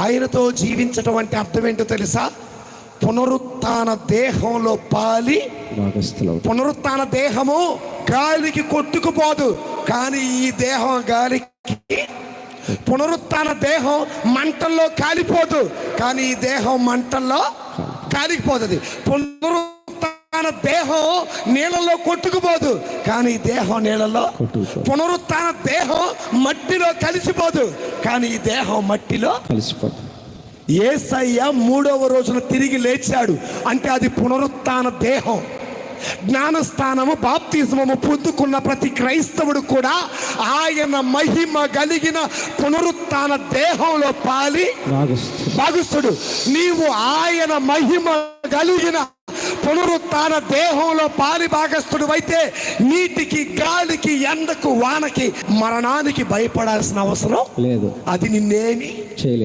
ఆయనతో జీవించటం అంటే అర్థం ఏంటో తెలుసా? పునరుత్థాన దేహంలో పాలి పునరుత్థాన దేహము గాలికి కొట్టుకుపోదు. కానీ ఈ దేహం గాలికి పునరుత్థాన దేహం మంటల్లో కాలిపోదు. కానీ ఈ దేహం మంటల్లో కాలిపోతుంది పునరుత్థాన దేహం నీళ్ళలో కొట్టుకుపోదు. కానీ ఈ దేహం నీళ్ళలో. పునరుత్థాన దేహం మట్టిలో కలిసిపోదు. కానీ ఈ దేహం మట్టిలో కలిసిపోతాం ఏసయ్య మూడవ రోజున తిరిగి లేచాడు. అంటే అది పునరుత్థాన దేహం. జ్ఞానస్థానము బాప్తిజమము పొందుకున్న ప్రతి క్రైస్తవుడు కూడా ఆయన మహిమ కలిగిన పునరుత్థాన దేహంలో పాలి భాగస్థుడు. నీవు ఆయన మహిమ కలిగిన పునరుత్థాన దేహంలో పాలి భాగస్థుడు అయితే నీటికి గాలికి ఎండకు వానకి మరణానికి భయపడాల్సిన అవసరం లేదు. అది నిన్నేమి చేయలేదు.